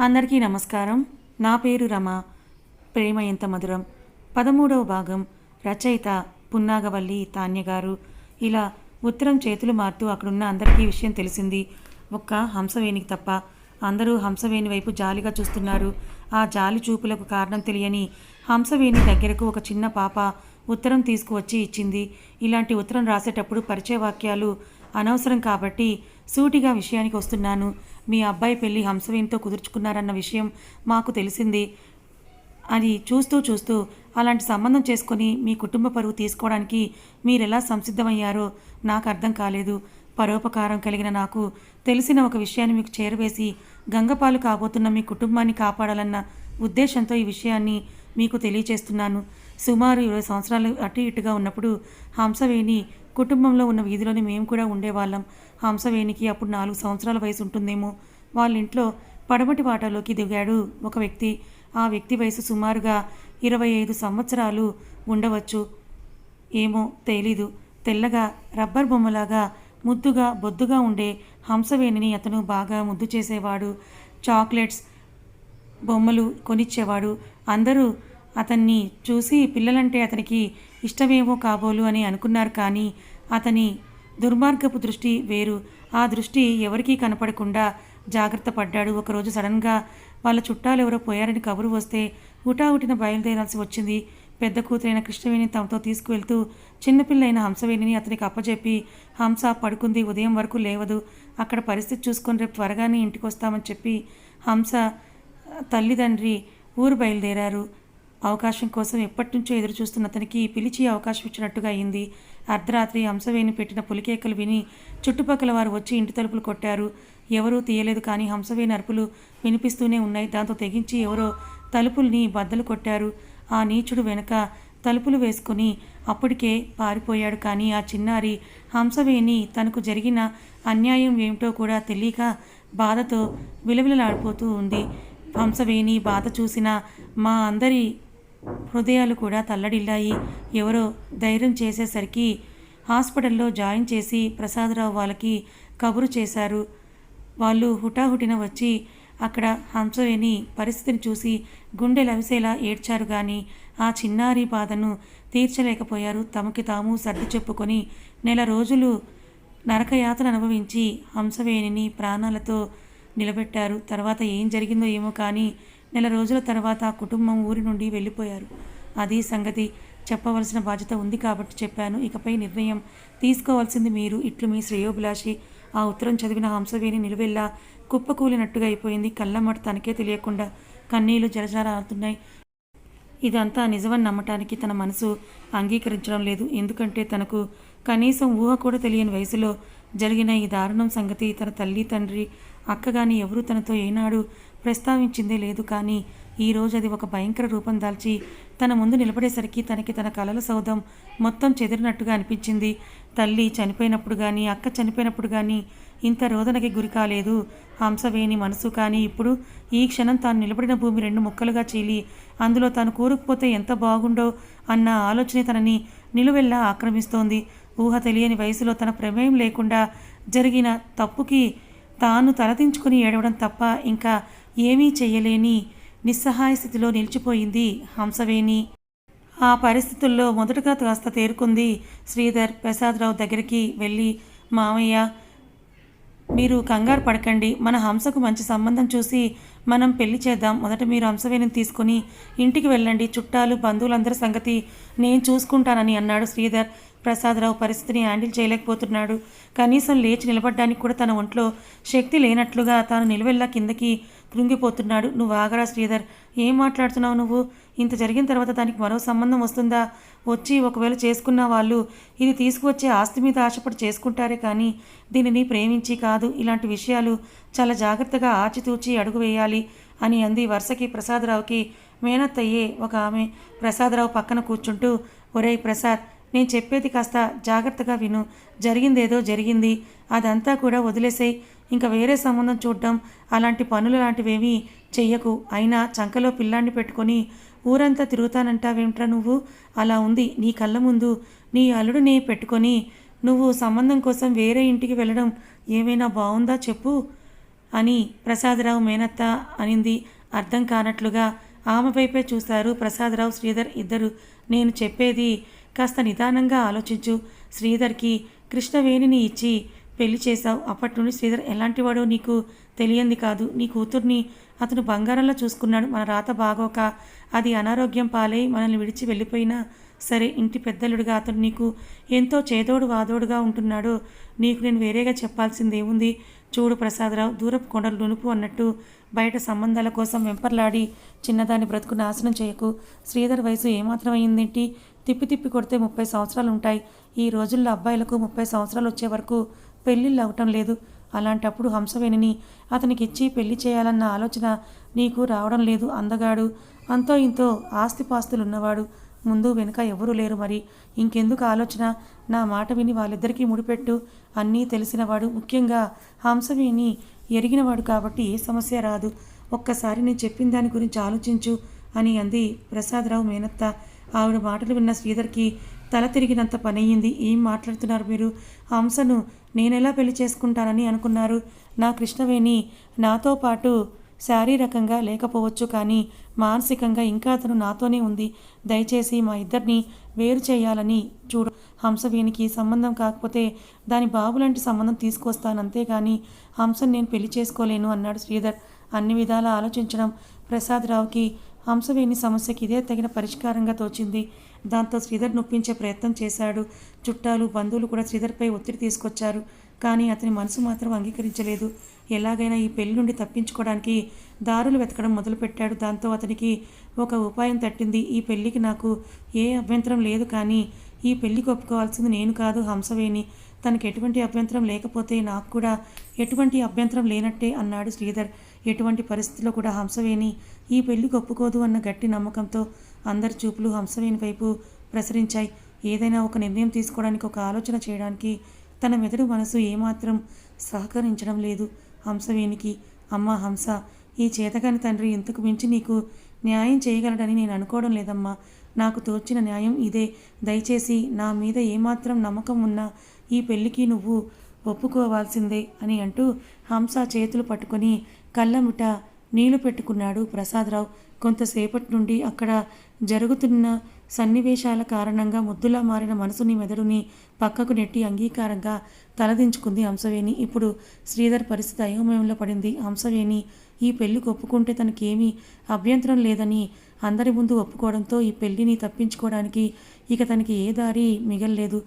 అందరికీ నమస్కారం. నా పేరు రమ. ప్రేమ ఎంత మధురం. పదమూడవ భాగం. రచయిత పున్నాగవల్లి తాన్య గారు. ఇలా ఉత్తరం చేతులు మారుతూ అక్కడున్న అందరికీ విషయం తెలిసింది. ఒక్క హంసవేణికి తప్ప అందరూ హంసవేణి వైపు జాలిగా చూస్తున్నారు. ఆ జాలి చూపులకు కారణం తెలియని హంసవేణి దగ్గరకు ఒక చిన్న పాప ఉత్తరం తీసుకువచ్చి ఇచ్చింది. ఇలాంటి ఉత్తరం రాసేటప్పుడు పరిచయ వాక్యాలు అనవసరం కాబట్టి సూటిగా విషయానికి వస్తున్నాను. మీ అబ్బాయి పెళ్ళి హంసవేణితో కుదుర్చుకున్నారన్న విషయం మాకు తెలిసింది. అది చూస్తూ చూస్తూ అలాంటి సంబంధం చేసుకొని మీ కుటుంబ పరువు తీసుకోవడానికి మీరెలా సంసిద్ధమయ్యారో నాకు అర్థం కాలేదు. పరోపకారం కలిగిన నాకు తెలిసిన ఒక విషయాన్ని మీకు చేరవేసి గంగపాలు కాబోతున్న మీ కుటుంబాన్ని కాపాడాలన్న ఉద్దేశంతో ఈ విషయాన్ని మీకు తెలియచేస్తున్నాను. సుమారు ఇరవై సంవత్సరాలు అటు ఇటుగా ఉన్నప్పుడు హంసవేణి కుటుంబంలో ఉన్న వీధిలోనే మేము కూడా ఉండేవాళ్ళం. హంసవేణికి అప్పుడు నాలుగు సంవత్సరాల వయసు ఉంటుందేమో. వాళ్ళ ఇంట్లో పడమటి వాటాలోకి దిగాడు ఒక వ్యక్తి. ఆ వ్యక్తి వయసు సుమారుగా ఇరవై ఐదు సంవత్సరాలు ఉండవచ్చు. ఏమో తెలీదు. తెల్లగా రబ్బర్ బొమ్మలాగా ముద్దుగా బొద్దుగా ఉండే హంసవేణిని అతను బాగా ముద్దు చేసేవాడు. చాక్లెట్స్ బొమ్మలు కొనిచ్చేవాడు. అందరూ అతన్ని చూసి పిల్లలంటే అతనికి ఇష్టమేమో కాబోలు అని అనుకున్నారు కానీ అతని దుర్మార్గపు దృష్టి వేరు. ఆ దృష్టి ఎవరికీ కనపడకుండా జాగ్రత్త పడ్డాడు. ఒకరోజు సడన్గా వాళ్ళ చుట్టాలు ఎవరో పోయారని కబురు వస్తే హుటాహుటిన బయలుదేరాల్సి వచ్చింది. పెద్ద కూతురైన కృష్ణవేణి తమతో తీసుకువెళ్తూ చిన్నపిల్లైన హంసవేణిని అతనికి అప్పచెప్పి హంస పడుకుంది ఉదయం వరకు లేవదు. అక్కడ పరిస్థితి చూసుకొని రేపు త్వరగానే ఇంటికి వస్తామని చెప్పి హంస తల్లిదండ్రి ఊరు బయలుదేరారు. అవకాశం కోసం ఎప్పటి నుంచో ఎదురు చూస్తున్న అతనికి పిలిచి అవకాశం ఇచ్చినట్టుగా అయింది. అర్ధరాత్రి హంసవేణి పెట్టిన పులికేకలు విని చుట్టుపక్కల వారు వచ్చి ఇంటి తలుపులు కొట్టారు. ఎవరూ తీయలేదు కానీ హంసవేణి అరుపులు వినిపిస్తూనే ఉన్నాయి. దాంతో తెగించి ఎవరో తలుపుల్ని బద్దలు కొట్టారు. ఆ నీచుడు వెనక తలుపులు వేసుకుని అప్పటికే పారిపోయాడు కానీ ఆ చిన్నారి హంసవేణి తనకు జరిగిన అన్యాయం ఏమిటో కూడా తెలియక బాధతో విలవిలలాడిపోతూ ఉంది. హంసవేణి బాధ చూసిన మా అందరి హృదయాలు కూడా తల్లడిల్లాయి. ఎవరో ధైర్యం చేసేసరికి హాస్పిటల్లో జాయిన్ చేసి ప్రసాదరావు వాళ్ళకి కబురు చేశారు. వాళ్ళు హుటాహుటిన వచ్చి అక్కడ హంసవేణి పరిస్థితిని చూసి గుండె లవిసేలా ఏడ్చారు కానీ ఆ చిన్నారి బాధను తీర్చలేకపోయారు. తమకి తాము సర్ది చెప్పుకొని నెల రోజులు నరకయాత్ర అనుభవించి హంసవేణిని ప్రాణాలతో నిలబెట్టారు. తర్వాత ఏం జరిగిందో ఏమో కానీ నెల రోజుల తర్వాత ఆ కుటుంబం ఊరి నుండి వెళ్ళిపోయారు. అది సంగతి చెప్పవలసిన బాధ్యత ఉంది కాబట్టి చెప్పాను. ఇకపై నిర్ణయం తీసుకోవాల్సింది మీరు. ఇట్లు మీ శ్రేయోభిలాషి. ఆ ఉత్తరం చదివిన హంసవేణి నిలువెల్లా కుప్పకూలినట్టుగా అయిపోయింది. కళ్ళమ్మట తనకే తెలియకుండా కన్నీళ్ళు జలజారాడుతున్నాయి ఇదంతా నిజమని నమ్మటానికి తన మనసు అంగీకరించడం లేదు. ఎందుకంటే తనకు కనీసం ఊహ కూడా తెలియని వయసులో జరిగిన ఈ దారుణం సంగతి తన తల్లి తండ్రి అక్క ఎవరు ఎవరూ తనతో ఏనాడు ప్రస్తావించిందే లేదు. కానీ ఈ రోజు అది ఒక భయంకర రూపం దాల్చి తన ముందు నిలబడేసరికి తనకి తన కలల సౌధం మొత్తం చెదిరినట్టుగా అనిపించింది. తల్లి చనిపోయినప్పుడు కానీ అక్క చనిపోయినప్పుడు కానీ ఇంత రోదనకి గురి కాలేదు. హంసవేణి మనసు కానీ ఇప్పుడు ఈ క్షణం తాను నిలబడిన భూమి రెండు ముక్కలుగా చీలి అందులో తాను కూరుకుపోతే ఎంత బాగుండో అన్న ఆలోచనే తనని నిలువెల్లా ఆక్రమిస్తోంది. ఊహ తెలియని వయసులో తన ప్రమేయం లేకుండా జరిగిన తప్పుకి తాను తలదించుకుని ఏడవడం తప్ప ఇంకా ఏమీ చేయలేని నిస్సహాయ స్థితిలో నిలిచిపోయింది హంసవేణి. ఆ పరిస్థితుల్లో మొదటగా కాస్త తేరుకుంది శ్రీధర్ ప్రసాదరావు దగ్గరికి వెళ్ళి మామయ్య మీరు కంగారు పడకండి. మన హంసకు మంచి సంబంధం చూసి మనం పెళ్ళి చేద్దాం. మొదట మీరు హంసవేణిని తీసుకుని ఇంటికి వెళ్ళండి. చుట్టాలు బంధువులందరి సంగతి నేను చూసుకుంటానని అన్నాడు శ్రీధర్. ప్రసాదరావు పరిస్థితిని హ్యాండిల్ చేయలేకపోతున్నాడు. కనీసం లేచి నిలబడడానికి కూడా తన ఒంట్లో శక్తి లేనట్లుగా తాను నిలువెల్లా కిందకి కృంగిపోతున్నాడు. నువ్వు ఆగరా శ్రీధర్ ఏం మాట్లాడుతున్నావు నువ్వు? ఇంత జరిగిన తర్వాత దానికి మరో సంబంధం వస్తుందా? వచ్చి ఒకవేళ చేసుకున్న వాళ్ళు ఇది తీసుకువచ్చే ఆస్తి మీద ఆశపడి చేసుకుంటారే కానీ దీనిని ప్రేమించి కాదు. ఇలాంటి విషయాలు చాలా జాగ్రత్తగా ఆచితూచి అడుగు వేయాలి అని అంది వరుసకి ప్రసాదరావుకి. మేనత్తయ్యే ఒక ఆమె ప్రసాదరావు పక్కన కూర్చుంటూ ఒరేయ్ ప్రసాద్ నేను చెప్పేది కాస్త జాగ్రత్తగా విను. జరిగిందేదో జరిగింది. అదంతా కూడా వదిలేసేయ్. ఇంకా వేరే సంబంధం చూడడం అలాంటి పనులు లాంటివేమీ చెయ్యకు. అయినా చంకలో పిల్లాన్ని పెట్టుకొని ఊరంతా తిరుగుతానంటావేమిట్రా నువ్వు? అలా ఉంది నీ కళ్ళ ముందు. నీ అల్లుడిని పెట్టుకొని నువ్వు సంబంధం కోసం వేరే ఇంటికి వెళ్ళడం ఏమైనా బాగుందా చెప్పు? అని ప్రసాదరావు మేనత్త అనింది. అర్థం కానట్లుగా ఆమె వైపే చూశారు ప్రసాదరావు శ్రీధర్ ఇద్దరు. నేను చెప్పేది కాస్త నిదానంగా ఆలోచించు. శ్రీధర్కి కృష్ణవేణిని ఇచ్చి పెళ్ళి చేశావు. అప్పటి నుండి శ్రీధర్ ఎలాంటివాడో నీకు తెలియంది కాదు. నీ కూతుర్ని అతను బంగారంలో చూసుకున్నాడు. మన రాత బాగోక అది అనారోగ్యం పాలై మనల్ని విడిచి వెళ్ళిపోయినా సరే ఇంటి పెద్దలుడిగా అతను నీకు ఎంతో చేదోడు వాదోడుగా ఉంటున్నాడు. నీకు నేను వేరేగా చెప్పాల్సింది ఏముంది చూడు ప్రసాదరావు దూరపు కొండలు నునుపు అన్నట్టు బయట సంబంధాల కోసం వెంపర్లాడి చిన్నదాని బ్రతుకు నాశనం చేయకు. శ్రీధర్ వయసు ఏమాత్రం అయిందేంటి తిప్పి తిప్పి కొడితే ముప్పై సంవత్సరాలు ఉంటాయి ఈ రోజుల్లో అబ్బాయిలకు ముప్పై సంవత్సరాలు వచ్చే వరకు పెళ్ళిళ్ళు అవటం లేదు. అలాంటప్పుడు హంసవేణిని అతనికి ఇచ్చి పెళ్ళి చేయాలన్న ఆలోచన నీకు రావడం లేదు అందగాడు. అంతో ఇంతో ఆస్తిపాస్తులున్నవాడు. ముందు వెనుక ఎవరూ లేరు మరి. ఇంకెందుకు ఆలోచన? నా మాట విని వాళ్ళిద్దరికీ ముడిపెట్టు. అన్నీ తెలిసినవాడు. ముఖ్యంగా హంసవేణి ఎరిగినవాడు కాబట్టి ఏ సమస్య రాదు. ఒక్కసారి నేను చెప్పిన దాని గురించి ఆలోచించు అని అంది ప్రసాదరావు మేనత్త. ఆవిడ మాటలు విన్న శ్రీధర్కి తల తిరిగినంత పనయ్యింది ఏం మాట్లాడుతున్నారు మీరు? హంసను నేనెలా పెళ్ళి చేసుకుంటానని అనుకున్నారు. నా కృష్ణవేణి నాతో పాటు శారీరకంగా లేకపోవచ్చు కానీ మానసికంగా ఇంకా అతను నాతోనే ఉంది. దయచేసి మా ఇద్దరిని వేరు చేయాలని చూడు. హంసవేణికి సంబంధం కాకపోతే దాని బాబు లాంటి సంబంధం తీసుకొస్తాను అంతేగాని హంసను నేను పెళ్ళి చేసుకోలేను అన్నాడు శ్రీధర్. అన్ని విధాలా ఆలోచించడం ప్రసాదరావుకి హంసవేణి సమస్యకి ఇదే తగిన పరిష్కారంగా తోచింది. దాంతో శ్రీధర్ నొప్పించే ప్రయత్నం చేశాడు. చుట్టాలు బంధువులు కూడా శ్రీధర్పై ఒత్తిడి తీసుకొచ్చారు. కానీ అతని మనసు మాత్రం అంగీకరించలేదు. ఎలాగైనా ఈ పెళ్ళి నుండి తప్పించుకోవడానికి దారులు వెతకడం మొదలుపెట్టాడు. దాంతో అతనికి ఒక ఉపాయం తట్టింది. ఈ పెళ్ళికి నాకు ఏ అభ్యంతరం లేదు కానీ ఈ పెళ్ళికి ఒప్పుకోవాల్సింది నేను కాదు హంసవేణి. తనకి ఎటువంటి అభ్యంతరం లేకపోతే నాకు కూడా ఎటువంటి అభ్యంతరం లేనట్టే అన్నాడు శ్రీధర్. ఎటువంటి పరిస్థితుల్లో కూడా హంసవేణి ఈ పెళ్ళికి ఒప్పుకోదు అన్న గట్టి నమ్మకంతో అందరి చూపులు హంసవేణి వైపు ప్రసరించాయి. ఏదైనా ఒక నిర్ణయం తీసుకోవడానికి ఒక ఆలోచన చేయడానికి తన మెదడు మనసు ఏమాత్రం సహకరించడం లేదు. హంసవేణికి అమ్మ హంస ఈ చేతగాని తండ్రి ఇంతకు మించి నీకు న్యాయం చేయగలడని నేను అనుకోవడం లేదమ్మా. నాకు తోచిన న్యాయం ఇదే. దయచేసి నా మీద ఏమాత్రం నమ్మకం ఉన్నా ఈ పెళ్ళికి నువ్వు ఒప్పుకోవాల్సిందే అని అంటూ హంస చేతులు పట్టుకొని కళ్ళముట నీళ్ళు పెట్టుకున్నాడు ప్రసాదరావు. కొంతసేపటి నుండి అక్కడ జరుగుతున్న సన్నివేశాల కారణంగా ముద్దులా మారిన మనసుని మెదడుని పక్కకు నెట్టి అంగీకారంగా తలదించుకుంది హంసవేణి. ఇప్పుడు శ్రీధర్ పరిస్థితి అయోమయంలో పడింది. హంసవేణి ఈ పెళ్ళి ఒప్పుకుంటే తనకేమీ అభ్యంతరం లేదని అందరి ముందు ఒప్పుకోవడంతో ఈ పెళ్ళిని తప్పించుకోవడానికి ఇక తనకి ఏ దారి మిగల్లేదు.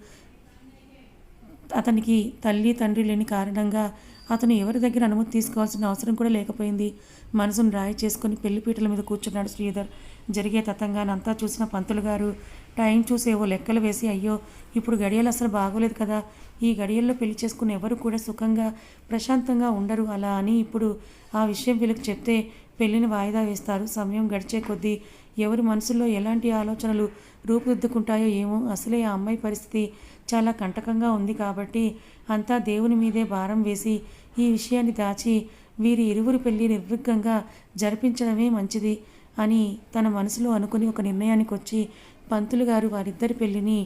అతనికి తల్లి తండ్రి లేని కారణంగా అతను ఎవరి దగ్గర అనుమతి తీసుకోవాల్సిన అవసరం కూడా లేకపోయింది. మనసును రాయి చేసుకుని పెళ్ళిపీటల మీద కూర్చున్నాడు శ్రీధర్. జరిగే తతంగానంతా చూసిన పంతులు గారు టైం చూసేవో లెక్కలు వేసి అయ్యో ఇప్పుడు గడియలు అసలు బాగోలేదు కదా. ఈ గడియల్లో పెళ్ళి చేసుకుని ఎవరు కూడా సుఖంగా ప్రశాంతంగా ఉండరు అలా అని ఇప్పుడు ఆ విషయం వీళ్ళకి చెప్తే పెళ్ళిని వాయిదా వేస్తారు. సమయం గడిచే కొద్దీ ఎవరి మనసులో ఎలాంటి ఆలోచనలు రూపుదిద్దుకుంటాయో ఏమో అసలే ఆ అమ్మాయి పరిస్థితి చాలా కంటకంగా ఉంది కాబట్టి అంతా దేవుని మీదే భారం వేసి ఈ విషయాన్ని దాచి వీరి ఇరువురి పెళ్ళి నిర్విఘ్నంగా జరిపించడమే మంచిది అని తన మనసులో అనుకుని ఒక నిర్ణయానికి వచ్చి పంతులు గారు వారిద్దరి పెళ్ళిని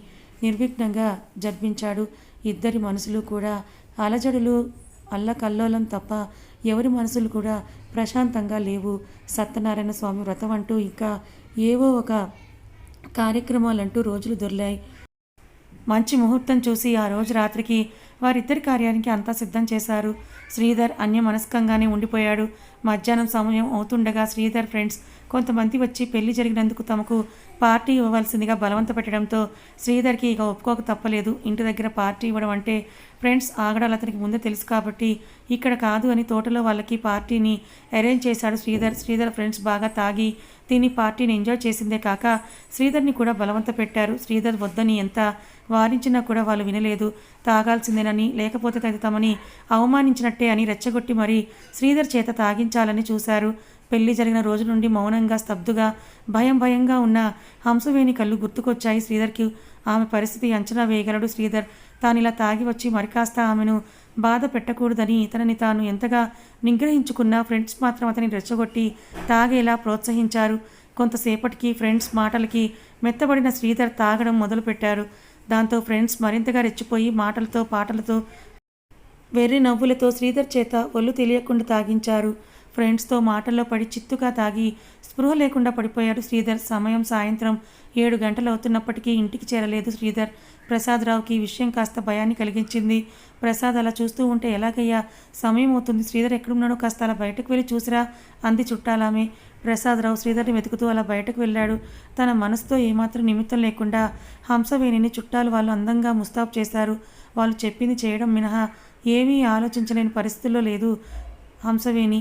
నిర్విఘ్నంగా జరిపించాడు. ఇద్దరి మనసులు కూడా అలజడులు అల్లకల్లోలం తప్ప ఎవరి మనసులు కూడా ప్రశాంతంగా లేవు. సత్యనారాయణ స్వామి వ్రతం అంటూ ఇంకా ఏవో ఒక కార్యక్రమాలంటూ రోజులు దొర్లాయి. మంచి ముహూర్తం చూసి ఆ రోజు రాత్రికి వారిద్దరి కార్యానికి అంతా సిద్ధం చేశారు. శ్రీధర్ అన్యమనస్కంగానే ఉండిపోయాడు. మధ్యాహ్నం సమయం అవుతుండగా శ్రీధర్ ఫ్రెండ్స్ కొంతమంది వచ్చి పెళ్ళి జరిగినందుకు తమకు పార్టీ ఇవ్వవలసిందిగా బలవంత పెట్టడంతో శ్రీధర్కి ఇక ఒప్పుకోక తప్పలేదు. ఇంటి దగ్గర పార్టీ ఇవ్వడం అంటే ఫ్రెండ్స్ ఆగడాలు అతనికి ముందే తెలుసు కాబట్టి ఇక్కడ కాదు అని తోటలో వాళ్ళకి పార్టీని అరేంజ్ చేశాడు శ్రీధర్. శ్రీధర్ ఫ్రెండ్స్ బాగా తాగి తిని పార్టీని ఎంజాయ్ చేసిందే కాక శ్రీధర్ని కూడా బలవంత పెట్టారు. శ్రీధర్ వద్దని ఎంత వారించినా కూడా వాళ్ళు వినలేదు. తాగాల్సిందేనని లేకపోతే తది తమని అవమానించినట్టే అని రెచ్చగొట్టి మరీ శ్రీధర్ చేత తాగించాలని చూశారు. పెళ్ళి జరిగిన రోజు నుండి మౌనంగా స్తబ్దుగా భయం భయంగా ఉన్న హంసవేణి కళ్ళు గుర్తుకొచ్చాయి శ్రీధర్కి. ఆమె పరిస్థితి అంచనా వేయగలడు శ్రీధర్. తాను ఇలా తాగి వచ్చి మరికాస్త ఆమెను బాధ పెట్టకూడదని తనని తాను ఎంతగా నిగ్రహించుకున్నా ఫ్రెండ్స్ మాత్రం అతని రెచ్చగొట్టి తాగేలా ప్రోత్సహించారు. కొంతసేపటికి ఫ్రెండ్స్ మాటలకి మెత్తబడిన శ్రీధర్ తాగడం మొదలుపెట్టారు. దాంతో ఫ్రెండ్స్ మరింతగా రెచ్చిపోయి మాటలతో పాటలతో వెర్రి నవ్వులతో శ్రీధర్ చేత ఒళ్ళు తెలియకుండా తాగించారు. ఫ్రెండ్స్తో మాటల్లో పడి చిత్తుగా తాగి స్పృహ లేకుండా పడిపోయాడు శ్రీధర్. సమయం సాయంత్రం ఏడు గంటలు అవుతున్నప్పటికీ ఇంటికి చేరలేదు శ్రీధర్. ప్రసాదరావుకి ఈ విషయం కాస్త భయాన్ని కలిగించింది. ప్రసాద్ అలా చూస్తూ ఉంటే ఎలాగయ్యా? సమయం అవుతుంది. శ్రీధర్ ఎక్కడున్నాడో కాస్త అలా బయటకు వెళ్ళి చూసిరా అంది చుట్టాలామే. ప్రసాదరావు శ్రీధర్ని వెతుకుతూ అలా బయటకు వెళ్ళాడు. తన మనసుతో ఏమాత్రం నిమిత్తం లేకుండా హంసవేణిని చుట్టాలు వాళ్ళు అందంగా ముస్తాబు చేశారు. వాళ్ళు చెప్పింది చేయడం మినహా ఏమీ ఆలోచించలేని పరిస్థితుల్లో లేదు హంసవేణి.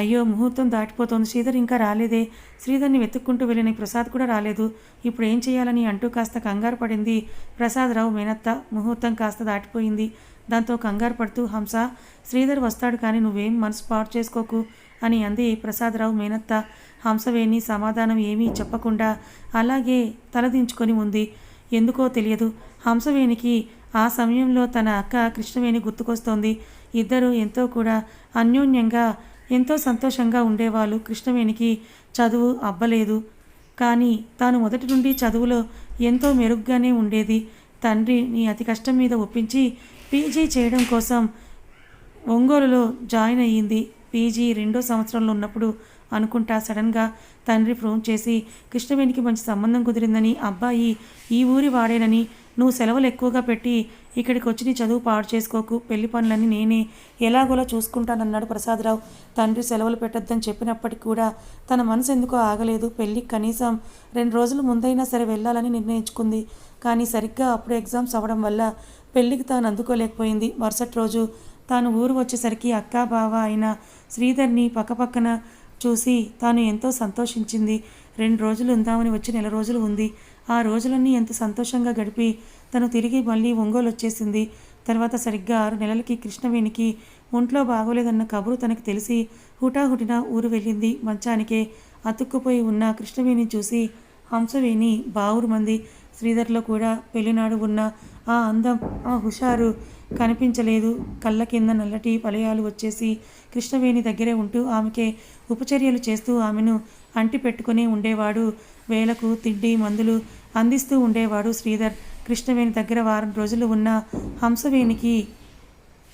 అయ్యో ముహూర్తం దాటిపోతోంది. శ్రీధర్ ఇంకా రాలేదే. శ్రీధర్ని వెతుక్కుంటూ వెళ్ళిన ప్రసాద్ కూడా రాలేదు. ఇప్పుడు ఏం చేయాలని అంటూ కాస్త కంగారు పడింది ప్రసాదరావు మేనత్త. ముహూర్తం కాస్త దాటిపోయింది. దాంతో కంగారు పడుతూ హంస శ్రీధర్ వస్తాడు కానీ నువ్వేం మనసు పాడు చేసుకోకు. అని అంది ప్రసాదరావు మేనత్త. హంసవేణి సమాధానం ఏమీ చెప్పకుండా అలాగే తలదించుకొని ఉంది. ఎందుకో తెలియదు. హంసవేణికి ఆ సమయంలో తన అక్క కృష్ణవేణి గుర్తుకొస్తోంది. ఇద్దరు ఎంతో కూడా అన్యోన్యంగా ఎంతో సంతోషంగా ఉండేవాళ్ళు. కృష్ణవేణికి చదువు అబ్బలేదు. కానీ తాను మొదటి నుండి చదువులో ఎంతో మెరుగ్గానే ఉండేది. తండ్రిని అతి కష్టం మీద ఒప్పించి పీజీ చేయడం కోసం ఒంగోలులో జాయిన్ అయ్యింది. పీజీ రెండో సంవత్సరంలో ఉన్నప్పుడు అనుకుంటా సడన్గా తండ్రి ఫోన్ చేసి కృష్ణవేణికి మంచి సంబంధం కుదిరిందని అబ్బాయి ఈ ఊరి వాడేనని నువ్వు సెలవులు ఎక్కువగా పెట్టి ఇక్కడికి వచ్చి నీ చదువు పాడు చేసుకోకు పెళ్ళి పనులన్నీ నేనే ఎలాగోలా చూసుకుంటానన్నాడు ప్రసాదరావు. తండ్రి సెలవులు పెట్టొద్దని చెప్పినప్పటికీ కూడా తన మనసు ఎందుకో ఆగలేదు. పెళ్ళికి కనీసం రెండు రోజుల ముందైనా సరే వెళ్ళాలని నిర్ణయించుకుంది. కానీ సరిగ్గా అప్పుడు ఎగ్జామ్స్ అవ్వడం వల్ల పెళ్ళికి తాను అందుకోలేకపోయింది. మరుసటి రోజు తాను ఊరు వచ్చేసరికి అక్క బావ అయిన శ్రీధర్ని పక్కపక్కన చూసి తాను ఎంతో సంతోషించింది. రెండు రోజులు ఉందామని వచ్చి నెల రోజులు ఉంది. ఆ రోజులన్నీ ఎంత సంతోషంగా గడిపి తను తిరిగి మళ్ళీ ఒంగోలు వచ్చేసింది తర్వాత సరిగ్గా ఆరు నెలలకి కృష్ణవేణికి ఒంట్లో బాగోలేదన్న కబురు తనకు తెలిసి హుటాహుటిన ఊరు వెళ్ళింది. మంచానికే అతుక్కుపోయి ఉన్న కృష్ణవేణి చూసి హంసవేణి బావురు మంది. శ్రీధర్లో కూడా పెళ్ళినాడు ఉన్న ఆ అందం ఆ హుషారు కనిపించలేదు. కళ్ళ కింద నల్లటి పలయాలు వచ్చేసి కృష్ణవేణి దగ్గరే ఉంటూ ఆమెకే ఉపచర్యలు చేస్తూ ఆమెను అంటి పెట్టుకుని ఉండేవాడు. వేలకు తిండి మందులు అందిస్తూ ఉండేవాడు శ్రీధర్. కృష్ణవేణి దగ్గర వారం రోజులు ఉన్న హంసవేణికి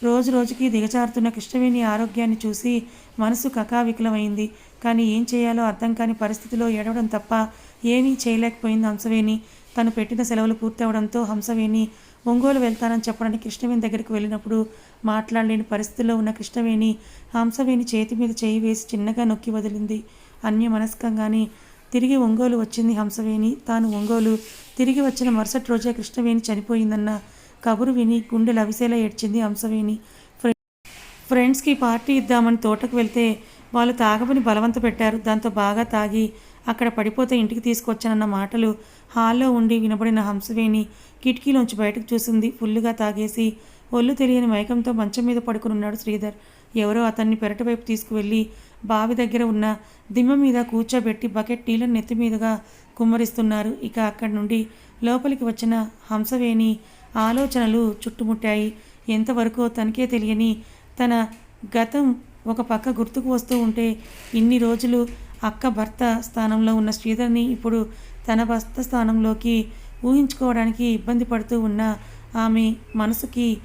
రోజు రోజుకి దిగజారుతున్న కృష్ణవేణి ఆరోగ్యాన్ని చూసి మనసు కకావికలమైంది. కానీ ఏం చేయాలో అర్థం కాని పరిస్థితిలో ఏడవడం తప్ప ఏమీ చేయలేకపోయింది హంసవేణి. తను పెట్టిన సెలవులు పూర్తవడంతో హంసవేణి ఒంగోలు వెళ్తానని చెప్పడానికి కృష్ణవేణి దగ్గరికి వెళ్ళినప్పుడు మాట్లాడలేని పరిస్థితిలో ఉన్న కృష్ణవేణి హంసవేణి చేతి మీద చేయి వేసి చిన్నగా నొక్కి వదిలింది. అన్యమనస్కంగానే తిరిగి ఒంగోలు వచ్చింది హంసవేణి. తాను ఒంగోలు తిరిగి వచ్చిన మరుసటి రోజే కృష్ణవేణి చనిపోయిందన్న కబురు విని గుండె లవిసేలా ఏడ్చింది హంసవేణి. ఫ్రెండ్స్కి పార్టీ ఇద్దామని తోటకు వెళ్తే వాళ్ళు తాగమని బలవంత పెట్టారు. దాంతో బాగా తాగి అక్కడ పడిపోతే ఇంటికి తీసుకొచ్చానన్న మాటలు హాల్లో ఉండి వినబడిన హంసవేణి కిటికీలోంచి బయటకు చూసింది. ఫుల్లుగా తాగేసి ఒళ్ళు తెలియని మైకంతో మంచం మీద పడుకుని ఉన్నాడు శ్రీధర్. ఎవరో అతన్ని పెరటి వైపు తీసుకువెళ్ళి బావి దగ్గర ఉన్న దిమ్మ మీద కూర్చోబెట్టి బకెట్ టీలను నెత్తి మీదుగా కుమ్మరిస్తున్నారు. ఇక అక్కడి నుండి లోపలికి వచ్చిన హంసవేణి ఆలోచనలు చుట్టుముట్టాయి. ఎంతవరకు తనకే తెలియని తన గతం ఒక పక్క గుర్తుకు వస్తూ ఉంటే ఇన్ని రోజులు అక్క భర్త స్థానంలో ఉన్న శ్రీధర్ని ఇప్పుడు తన భర్త స్థానంలోకి ఊహించుకోవడానికి ఇబ్బంది పడుతూ ఉన్న ఆమె మనసుకి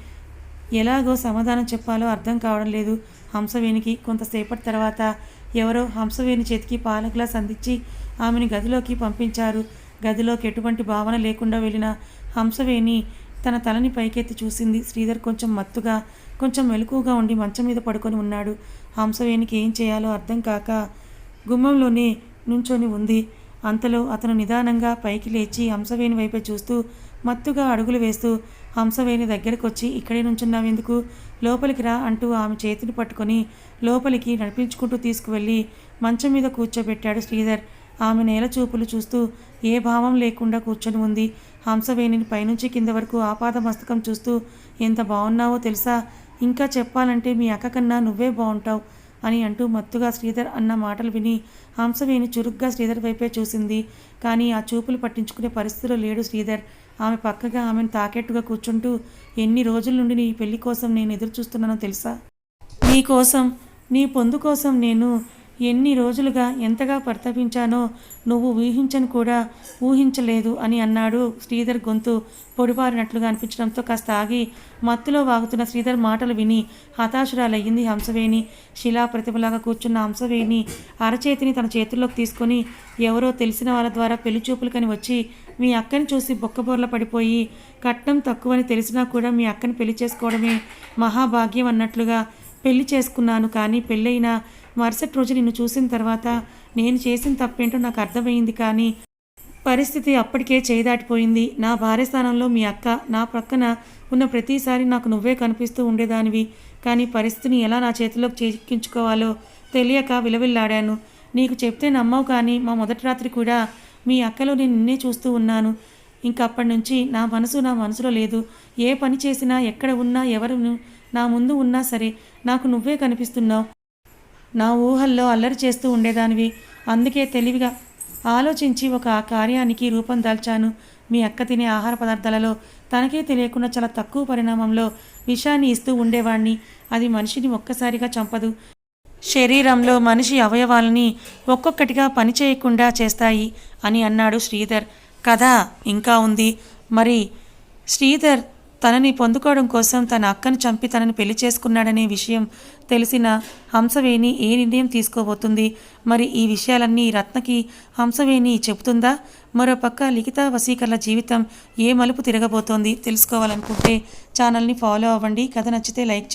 ఎలాగో సమాధానం చెప్పాలో అర్థం కావడం లేదు. హంసవేణికి కొంతసేపటి తర్వాత ఎవరో హంసవేణి చేతికి పాల గ్లాస్ అందించి ఆమెను గదిలోకి పంపించారు. గదిలోకి ఎటువంటి భావన లేకుండా వెళ్ళిన హంసవేణి తన తలని పైకెత్తి చూసింది. శ్రీధర్ కొంచెం మత్తుగా కొంచెం మెలకుగా ఉండి మంచం మీద పడుకొని ఉన్నాడు. హంసవేణికి ఏం చేయాలో అర్థం కాక గుమ్మంలోనే నుంచొని ఉంది. అంతలో అతను నిదానంగా పైకి లేచి హంసవేణి వైపే చూస్తూ మత్తుగా అడుగులు వేస్తూ హంసవేణి దగ్గరకొచ్చి ఇక్కడే నుంచున్నావెందుకు? లోపలికి రా అంటూ ఆమె చేతిని పట్టుకొని లోపలికి నడిపించుకుంటూ తీసుకువెళ్ళి మంచం మీద కూర్చోబెట్టాడు శ్రీధర్. ఆమె నేల చూపులు చూస్తూ ఏ భావం లేకుండా కూర్చొని ఉంది. హంసవేణిని పైనుంచి కింద వరకు ఆపాద మస్తకం చూస్తూ ఎంత బాగున్నావో తెలుసా? ఇంకా చెప్పాలంటే మీ అక్క కన్నా నువ్వే బాగుంటావు అని అంటూ మత్తుగా శ్రీధర్ అన్న మాటలు విని హంసవేణి చురుగ్గా శ్రీధర్ వైపే చూసింది. కానీ ఆ చూపులు పట్టించుకునే పరిస్థితిలో లేడు శ్రీధర్. ఆమె పక్కగా ఆమెను తాకెట్టుగా కూర్చుంటూ ఎన్ని రోజుల నుండి నీ పెళ్ళి కోసం నేను ఎదురు చూస్తున్నానో తెలుసా? నీ కోసం నీ పొందు కోసం నేను ఎన్ని రోజులుగా ఎంతగా ప్రతాపించానో నువ్వు ఊహించను కూడా ఊహించలేదు అని అన్నాడు శ్రీధర్ గొంతు పొడిపారినట్లుగా అనిపించడంతో కాస్త ఆగి మత్తులో వాగుతున్న శ్రీధర్ మాటలు విని హతాశురాలయ్యింది హంసవేణి. శిలా ప్రతిభలాగా కూర్చున్న హంసవేణి అరచేతిని తన చేతుల్లోకి తీసుకొని ఎవరో తెలిసిన వాళ్ళ ద్వారా పెళ్ళి చూపులకని వచ్చి మీ అక్కని చూసి బొక్కబోర్ల పడిపోయి కట్నం తక్కువని తెలిసినా కూడా మీ అక్కని పెళ్ళి చేసుకోవడమే మహాభాగ్యం అన్నట్లుగా పెళ్ళి చేసుకున్నాను కానీ పెళ్ళైనా మరుసటి రోజు నిన్ను చూసిన తర్వాత నేను చేసిన తప్పేంటో నాకు అర్థమైంది కానీ పరిస్థితి అప్పటికే చేదాటిపోయింది. నా భార్య స్థానంలో మీ అక్క నా ప్రక్కన ఉన్న ప్రతిసారి నాకు నువ్వే కనిపిస్తూ ఉండేదానివి. కానీ పరిస్థితిని ఎలా నా చేతిలోకి చేకించుకోవాలో తెలియక విలవిల్లాడాను. నీకు చెప్తే నమ్మవు కానీ మా మొదటి రాత్రి కూడా మీ అక్కలో నేను నిన్నే చూస్తూ ఉన్నాను. ఇంకప్పటి నుంచి నా మనసు నా మనసులో లేదు. ఏ పని చేసినా ఎక్కడ ఉన్నా ఎవరు నా ముందు ఉన్నా సరే నాకు నువ్వే కనిపిస్తున్నావు. నా ఊహల్లో అల్లరి చేస్తూ ఉండేదానివి. అందుకే తెలివిగా ఆలోచించి ఒక కార్యానికి రూపం దాల్చాను. మీ అక్క తినే ఆహార పదార్థాలలో తనకే తెలియకుండా చాలా తక్కువ పరిణామంలో విషాన్ని ఇస్తూ ఉండేవాణ్ణి. అది మనిషిని ఒక్కసారిగా చంపదు. శరీరంలో మనిషి అవయవాలని ఒక్కొక్కటిగా పనిచేయకుండా చేస్తాయి అని అన్నాడు శ్రీధర్. కథ ఇంకా ఉంది. మరి శ్రీధర్ తనని పొందుకోవడం కోసం తన అక్కను చంపి తనని పెళ్ళి చేసుకున్నాడనే విషయం తెలిసిన హంసవేణి ఏ నిర్ణయం తీసుకోబోతుంది? మరి ఈ విషయాలన్నీ రత్నకి హంసవేణి చెబుతుందా? మరోపక్క లిఖిత వసీకర్ల జీవితం ఏ మలుపు తిరగబోతోంది తెలుసుకోవాలనుకుంటే ఛానల్ని ఫాలో అవ్వండి. కథ నచ్చితే లైక్ చేయండి.